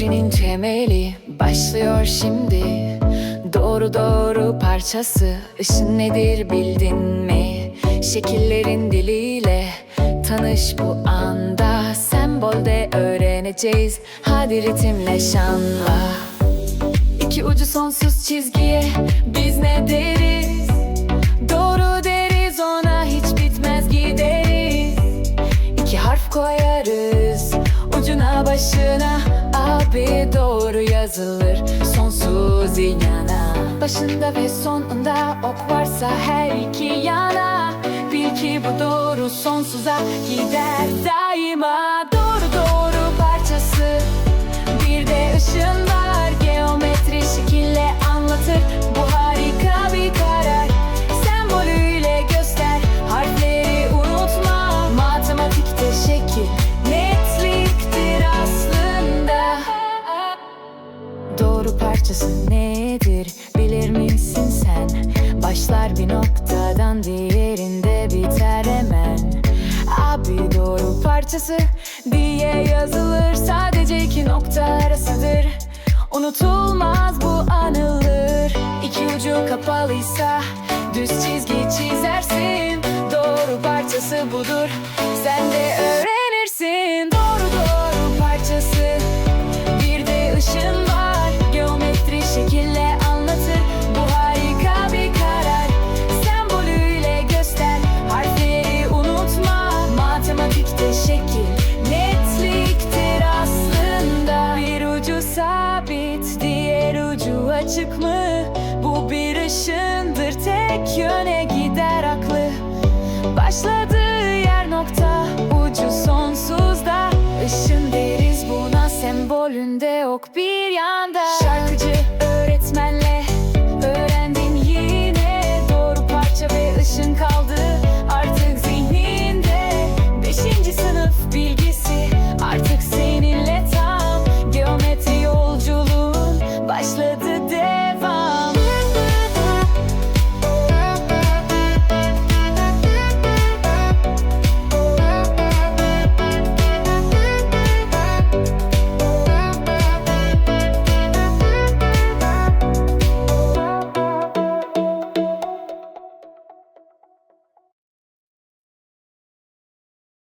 Sevginin temeli başlıyor şimdi Doğru doğru parçası ışın nedir bildin mi? Şekillerin diliyle tanış bu anda Sembolde öğreneceğiz hadi ritimle şanla İki ucu sonsuz çizgiye biz ne deriz? Abi doğru yazılır sonsuz yana Başında ve sonunda ok varsa her iki yana. Bil ki bu doğru sonsuza gider daima. doğru parçası nedir? Bilir misin sen? Başlar bir noktadan diğerinde biter hemen. Abi doğru parçası diye yazılır. Sadece iki nokta arasıdır. Unutulmaz bu anılır. İki ucu kapalıysa düz çizgi çizersin. Doğru parçası budur açık mı? Bu bir ışındır Tek yöne gider aklı. Başladığı yer nokta Ucu sonsuzda. Işın deriz buna sembolünde ok bir yanda. Şarkıcı